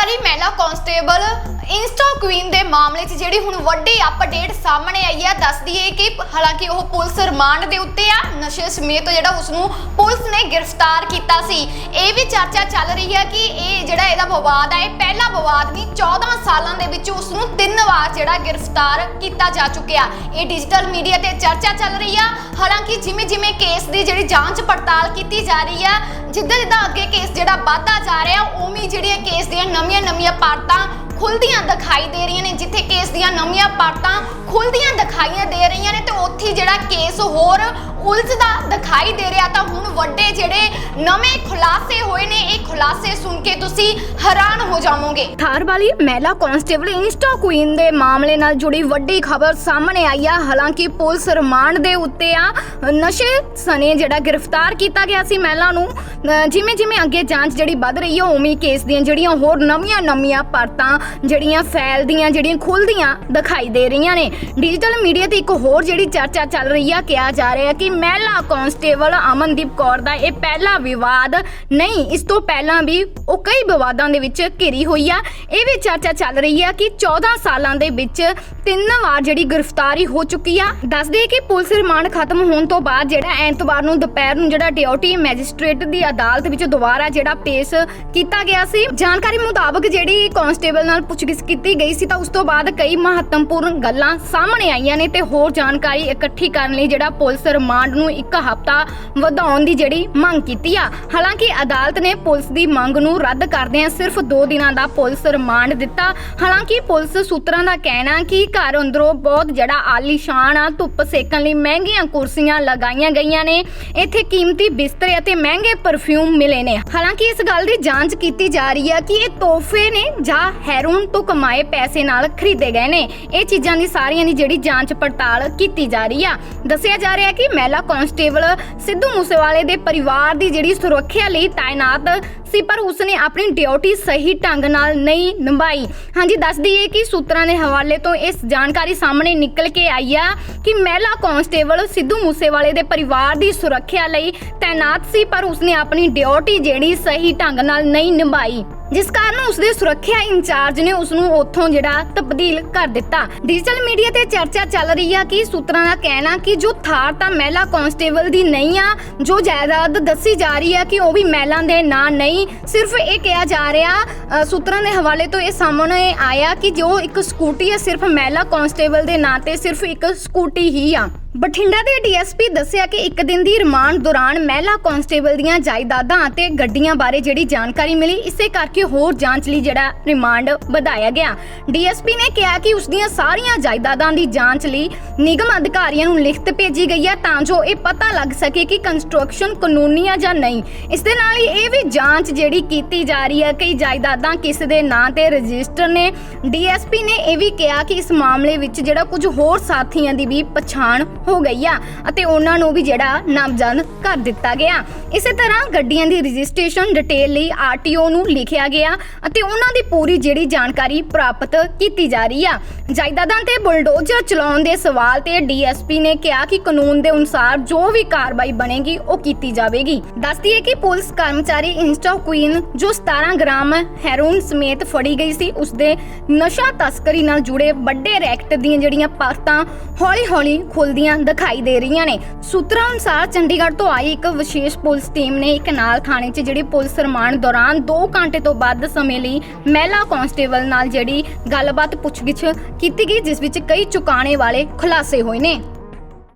ਵਾਲੀ ਮਹਿਲਾ constable Insta Queen ਦੇ ਮਾਮਲੇ 'ਚ ਜਿਹੜੀ ਹੁਣ ਵੱਡੀ ਅਪਡੇਟ ਸਾਹਮਣੇ ਆਈ ਹੈ ਦੱਸਦੀ ਹੈ ਕਿ ਹਾਲਾਂਕਿ ਉਹ ਪੁਲਿਸ ਰਿਮਾਂਡ ਦੇ ਉੱਤੇ ਆ। ਨਸ਼ੇ ਸਮੇਤ ਜਿਹੜਾ ਉਸ ਨੂੰ ਪੁਲਿਸ ਨੇ ਗ੍ਰਿਫਤਾਰ ਕੀਤਾ ਸੀ। ਇਹ ਵੀ ਚਰਚਾ ਚੱਲ ਰਹੀ ਹੈ ਕਿ ਇਹ ਜਿਹੜਾ ਇਹਦਾ ਵਿਵਾਦ ਹੈ ਇਹ ਪਹਿਲਾ ਵਿਵਾਦ ਨਹੀਂ 14 ਸਾਲਾਂ ਦੇ ਵਿੱਚ ਉਸ ਨੂੰ ਤਿੰਨ ਵਾਰ ਜਿਹੜਾ ਗ੍ਰਿਫਤਾਰ ਕੀਤਾ ਜਾ ਚੁੱਕਿਆ। ਇਹ ਡਿਜੀਟਲ ਮੀਡੀਆ ਤੇ ਚਰਚਾ ਚੱਲ ਰਹੀ ਆ। ਹਾਲਾਂਕਿ ਜਿਵੇਂ ਜਿਵੇਂ ਕੇਸ ਦੀ ਜਿਹੜੀ ਜਾਂਚ ਪੜਤਾਲ ਕੀਤੀ ਜਾ ਰਹੀ ਆ, ਜਿੱਦਾਂ ਜਿੱਦਾਂ ਅੱਗੇ ਕੇਸ ਜਿਹੜਾ ਵੱਧਦਾ ਜਾ ਰਿਹਾ, ਉਵੇਂ ਜਿਹੜੀਆਂ ਕੇਸ ਦੀਆਂ ਨਵੀਆਂ ਨਵੀਆਂ ਪਾਰਟਾਂ ਖੁੱਲਦੀਆਂ ਦਿਖਾਈ ਦੇ ਰਹੀਆਂ ਨੇ, ਜਿੱਥੇ ਕੇਸ ਦੀਆਂ ਨਵੀਆਂ ਪਾਰਟਾਂ ਖੁੱਲਦੀਆਂ ਦਿਖਾਈਆਂ ਦੇ ਰਹੀਆਂ ਨੇ, ਤੇ ਉੱਥੇ ਜਿਹੜਾ ਕੇਸ ਹੋਰ ਉਲਝਦਾ ਦਿਖਾਈ ਦੇ ਰਿਹਾ ਤਾਂ ਹੁਣ ਵੱਡੇ ਜਿਹੜੇ ਨਵੇਂ ਖੁਲਾਸੇ ਹੋਏ ਨੇ, ਇਹ ਖੁਲਾਸੇ ਸੁਣ ਕੇ ਤੁਸੀਂ ਹੈਰਾਨ ਹੋ ਜਾਵੋਗੇ। ਥਾਰ ਵਾਲੀ ਮਹਿਲਾ ਕਾਂਸਟੇਬਲ ਇੰਸਟਾ ਕੁਈਨ ਦੇ ਮਾਮਲੇ ਨਾਲ ਜੁੜੀ ਵੱਡੀ ਖਬਰ ਸਾਹਮਣੇ ਆਈ ਆ। ਹਾਲਾਂਕਿ ਪੁਲਿਸ ਰਿਮਾਂਡ ਦੇ ਉੱਤੇ ਆ। ਨਸ਼ੇ ਸਨੇ ਜਿਹੜਾ ਗ੍ਰਿਫਤਾਰ ਕੀਤਾ ਗਿਆ ਸੀ ਮਹਿਲਾ ਨੂੰ ਜਿਵੇਂ ਜਿਵੇਂ ਅੱਗੇ ਜਾਂਚ ਜਿਹੜੀ ਵੱਧ ਰਹੀ ਹੈ ਉਵੇਂ ਕੇਸ ਦੀਆਂ ਜਿਹੜੀਆਂ ਹੋਰ ਨਵੀਆਂ ਨਵੀਆਂ ਪਰਤਾਂ ਜਿਹੜੀਆਂ ਫੈਲਦੀਆਂ, ਜਿਹੜੀਆਂ ਖੁੱਲਦੀਆਂ ਦਿਖਾਈ ਦੇ ਰਹੀਆਂ ਨੇ। ਡਿਜੀਟਲ ਮੀਡੀਆ ਤੇ ਇੱਕ ਹੋਰ ਜਿਹੜੀ ਚਰਚਾ ਚੱਲ ਰਹੀ ਆ, ਕਿਹਾ ਜਾ ਰਿਹਾ ਕਿ ਮਹਿਲਾ ਕਾਂਸਟੇਬਲ ਅਮਨਦੀਪ ਕੌਰ ਦਾ ਇਹ ਪਹਿਲਾ ਵਿਵਾਦ। ਨਹੀਂ, ਇਸ ਤੋਂ ਪਹਿਲਾਂ ਵੀ ਉਹ ਕਈ ਵਿਵਾਦਾਂ ਦੇ ਵਿੱਚ ਘਿਰੀ ਹੋਈ ਆ। ਇਹ ਵੀ ਚਰਚਾ ਚੱਲ ਰਹੀ ਆ ਕਿ 14 ਸਾਲਾਂ ਦੇ ਵਿੱਚ ਤਿੰਨ ਵਾਰ ਜਿਹੜੀ ਗ੍ਰਿਫਤਾਰੀ ਹੋ ਚੁੱਕੀ ਆ। ਦੱਸਦੇ ਕਿ ਪੁਲਿਸ ਰਿਮਾਂਡ ਖਤਮ ਹੋਣ ਤੋਂ ਬਾਅਦ ਜਿਹੜਾ ਐਤਵਾਰ ਨੂੰ ਦੁਪਹਿਰ ਨੂੰ ਜਿਹੜਾ ਡਿਊਟੀ ਮੈਜਿਸਟ੍ਰੇਟ ਦੀ ਅਦਾਲਤ ਵਿੱਚ ਦੁਬਾਰਾ ਜਿਹੜਾ ਪੇਸ਼ ਕੀਤਾ ਗਿਆ ਸੀ। ਜਾਣਕਾਰੀ ਮੁਤਾਬਕ ਜਿਹੜੀ ਕਾਂਸਟੇਬਲ ਨਾਲ ਪੁੱਛਗਿੱਛ ਕੀਤੀ ਗਈ ਸੀ ਤਾਂ ਉਸ ਤੋਂ ਬਾਅਦ ਕਈ ਮਹੱਤਵਪੂਰਨ ਗੱਲਾਂ ਸਾਹਮਣੇ ਆਈਆਂ ਨੇ ਤੇ ਹੋਰ ਜਾਣਕਾਰੀ ਇਕੱਠੀ ਕਰਨ ਲਈ ਜਿਹੜਾ ਪੁਲਿਸ ਰਿਮਾਂਡ ਨੂੰ ਇੱਕ ਹਫ਼ਤਾ ਵਧਾਉਣ ਦੀ ਜਿਹੜੀ ਮੰਗ ਕੀਤੀ ਆ। ਹਾਲਾਂਕਿ ਅਦਾਲਤ ਨੇ ਪੁਲਿਸ ਦੀ ਮੰਗ ਨੂੰ ਰੱਦ ਕਰਦਿਆਂ ਸਿਰਫ 2 ਦਿਨਾਂ ਦਾ ਪੁਲਿਸ ਰਿਮਾਂਡ ਦਿੱਤਾ। ਹਾਲਾਂਕਿ ਪੁਲਿਸ ਸੂਤਰਾਂ ਦਾ ਕਹਿਣਾ ਕਿ ਘਰ ਅੰਦਰੋਂ ਬਹੁਤ ਜਿਹੜਾ ਆਲੀਸ਼ਾਨ ਆ, ਧੁੱਪ ਸੇਕਣ ਲਈ ਮਹਿੰਗੀਆਂ ਕੁਰਸੀਆਂ ਲਗਾਈਆਂ ਗਈਆਂ ਨੇ। ਇੱਥੇ ਕੀਮਤੀ ਬਿਸਤਰੇ ਅਤੇ ਮਹਿੰਗੇ ਪਰਫਿਊਮ ਮਿਲੇ ਨੇ। ਹਾਲਾਂਕਿ ਇਸ ਗੱਲ ਦੀ ਜਾਂਚ ਕੀਤੀ ਜਾ ਰਹੀ ਹੈ ਕਿ ਇਹ ਤੋਹਫੇ ਨੇ ਜਾਂ ਹੈਰੋਨ ਤੋਂ ਕਮਾਏ ਪੈਸੇ ਨਾਲ ਖਰੀਦੇ ਗਏ ਨੇ। ਇਹ ਚੀਜ਼ਾਂ ਦੀ ਸਾਰੀਆਂ ਦੀ ਜਿਹੜੀ ਜਾਂਚ ਪੜਤਾਲ ਕੀਤੀ ਜਾ ਰਹੀ ਆ। ਦੱਸਿਆ ਜਾ ਰਿਹਾ ਕਿ ਮਹਿਲਾ ਕਾਂਸਟੇਬਲ ਸਿੱਧੂ ਮੂਸੇਵਾਲੇ ਦੇ ਪਰਿਵਾਰ ਦੀ ਜਿਹੜੀ ਸੁਰੱਖਿਆ ਲਈ ਤਾਇਨਾਤ ਸੀ, ਪਰ ਉਸਨੇ ਆਪਣੀ ਡਿਊਟੀ ਸਹੀ ਢੰਗ ਨਾਲ ਨਹੀਂ ਨਿਭਾਈ। ਹਾਂਜੀ, ਦੱਸ ਦਈਏ ਕਿ ਸੂਤਰਾਂ ਦੇ ਹਵਾਲੇ ਤੋਂ ਇਸ ਜਾਣਕਾਰੀ ਸਾਹਮਣੇ ਨਿਕਲ ਕੇ ਆਈ ਆ ਕਿ ਮਹਿਲਾ ਕਾਂਸਟੇਬਲ ਸਿੱਧੂ ਮੂਸੇਵਾਲੇ ਦੇ ਪਰਿਵਾਰ ਦੀ ਸੁਰੱਖਿਆ ਲਈ ਤਾਇਨਾਤ ਸੀ, ਪਰ ਉਸਨੇ ਆਪਣੀ ਡਿਊਟੀ ਜਿਹੜੀ ਸਹੀ ਢੰਗ ਨਾਲ ਨਹੀਂ ਨਿਭਾਈ। ਜਿਸ ਕਾਰਨ ਉਸਦੇ ਸੁਰੱਖਿਆ ਇੰਚਾਰਜ ਨੇ ਉਸ ਨੂੰ ਉੱਥੋਂ ਜਿਹੜਾ ਤਬਦੀਲ ਕਰ ਦਿੱਤਾ। ਡਿਜੀਟਲ ਮੀਡੀਆ ਤੇ ਚਰਚਾ ਚੱਲ ਰਹੀ ਆ ਕਿ ਸੂਤਰਾਂ ਦਾ ਕਹਿਣਾ ਕਿ ਜੋ ਥਾਰ ਤਾਂ ਮਹਿਲਾ ਕਾਂਸਟੇਬਲ ਦੀ ਨਹੀਂ ਆ, ਜੋ ਜਾਇਦਾਦ ਦੱਸੀ ਜਾ ਰਹੀ ਆ ਕਿ ਉਹ ਵੀ ਮਹਿਲਾ ਦੇ ਨਾਂ ਨਹੀਂ, ਸਿਰਫ ਇਹ ਕਿਹਾ ਜਾ ਰਿਹਾ ਸੂਤਰਾਂ ਦੇ ਹਵਾਲੇ ਤੋਂ ਇਹ ਸਾਹਮਣੇ ਆਇਆ ਕਿ ਜੋ ਇੱਕ ਸਕੂਟੀ ਆ, ਸਿਰਫ ਮਹਿਲਾ ਕਾਂਸਟੇਬਲ ਦੇ ਨਾਂ ਤੇ ਸਿਰਫ ਇੱਕ ਸਕੂਟੀ ਹੀ ਆ। ਬਠਿੰਡਾ ਦੇ ਡੀਐਸਪੀ ਦੱਸਿਆ ਕਿ ਇੱਕ ਦਿਨ ਦੀ ਰਿਮਾਂਡ ਦੌਰਾਨ ਮਹਿਲਾ ਕਾਂਸਟੇਬਲ ਦੀਆਂ ਜਾਇਦਾਦਾਂ ਅਤੇ ਗੱਡੀਆਂ ਬਾਰੇ ਜਿਹੜੀ ਜਾਣਕਾਰੀ ਮਿਲੀ, ਇਸੇ ਕਰਕੇ ਹੋਰ ਜਾਂਚ ਲਈ ਜਿਹੜਾ ਰਿਮਾਂਡ ਵਧਾਇਆ ਗਿਆ। ਡੀਐਸਪੀ ਨੇ ਕਿਹਾ ਕਿ ਉਸ ਦੀਆਂ ਸਾਰੀਆਂ ਜਾਇਦਾਦਾਂ ਦੀ ਜਾਂਚ ਲਈ ਨਿਗਮ ਅਧਿਕਾਰੀਆਂ ਨੂੰ ਲਿਖਤ ਭੇਜੀ ਗਈ ਹੈ ਤਾਂ ਜੋ ਇਹ ਪਤਾ ਲੱਗ ਸਕੇ ਕਿ ਕੰਸਟਰਕਸ਼ਨ ਕਾਨੂੰਨੀ ਆ ਜਾਂ ਨਹੀਂ। ਇਸ ਦੇ ਨਾਲ ਹੀ ਇਹ ਵੀ ਜਾਂਚ ਜਿਹੜੀ ਕੀਤੀ ਜਾ ਰਹੀ ਹੈ ਕਈ ਜਾਇਦਾਦਾਂ ਕਿਸ ਦੇ ਨਾਂ ਤੇ ਰਜਿਸਟਰ ਨੇ। ਡੀਐਸਪੀ ਨੇ ਇਹ ਵੀ ਕਿਹਾ ਕਿ ਇਸ ਮਾਮਲੇ ਵਿੱਚ ਜਿਹੜਾ ਕੁਝ ਹੋਰ ਸਾਥੀਆਂ ਦੀ ਵੀ ਪਛਾਣ ਹੋ ਗਈ ਆ ਅਤੇ ਉਹਨਾਂ ਨੂੰ ਵੀ ਜਿਹੜਾ ਨਾਮਜ਼ਦ ਕਰ ਦਿੱਤਾ ਗਿਆ। ਇਸੇ ਤਰ੍ਹਾਂ ਗੱਡੀਆਂ ਦੀ ਰਜਿਸਟ੍ਰੇਸ਼ਨ ਡਿਟੇਲ ਲਈ ਆਰਟੀਓ ਨੂੰ ਲਿਖਿਆ ਗਿਆ ਅਤੇ ਉਹਨਾਂ ਦੀ ਪੂਰੀ ਜਿਹੜੀ ਜਾਣਕਾਰੀ ਪ੍ਰਾਪਤ ਕੀਤੀ ਜਾ ਰਹੀ ਆ। ਜਾਇਦਾਦਾਂ ਤੇ ਬੁਲਡੋਜ਼ਰ ਚਲਾਉਣ ਦੇ ਸਵਾਲ ਤੇ ਡੀਐਸਪੀ ਨੇ ਕਿਹਾ ਕਿ ਕਾਨੂੰਨ ਦੇ ਅਨੁਸਾਰ ਜੋ ਵੀ ਕਾਰਵਾਈ ਬਣੇਗੀ, ਉਹ ਕੀਤੀ ਜਾਵੇਗੀ। ਦੱਸਦੀ ਹੈ ਕਿ ਪੁਲਿਸ ਕਰਮਚਾਰੀ ਇੰਸਟਾ ਕੁਈਨ, ਜੋ 17 ਗ੍ਰਾਮ ਹੈਰੋਇਨ ਸਮੇਤ ਫੜੀ ਗਈ ਸੀ, ਉਸਦੇ ਨਸ਼ਾ ਤਸਕਰੀ ਨਾਲ ਜੁੜੇ ਵੱਡੇ ਰੈਕਟ ਦੀਆਂ ਜਿਹੜੀਆਂ ਪਰਤਾਂ ਹੌਲੀ-ਹੌਲੀ ਖੁੱਲਦੀਆਂ ਦਿਖਾਈ ਦੇ ਰਹੀਆਂ ਨੇ। ਸੂਤਰਾਂ ਅਨੁਸਾਰ ਚੰਡੀਗੜ੍ਹ ਤੋਂ ਆਈ ਇੱਕ ਵਿਸ਼ੇਸ਼ ਪੁਲਿਸ ਟੀਮ ਨੇ ਇੱਕ ਨਾਲ ਥਾਣੇ 'ਚ ਜਿਹੜੀ ਪੁਲਿਸ ਰਿਮਾਂਡ ਦੌਰਾਨ 2 ਘੰਟੇ ਤੋਂ ਵੱਧ ਸਮੇਂ ਲਈ ਮਹਿਲਾ ਕਾਂਸਟੇਬਲ ਨਾਲ ਜਿਹੜੀ ਗੱਲਬਾਤ ਪੁੱਛਗਿੱਛ ਕੀਤੀ ਗਈ, ਜਿਸ ਵਿੱਚ ਕਈ ਚੁਕਾਣੇ ਵਾਲੇ ਖੁਲਾਸੇ ਹੋਏ ਨੇ।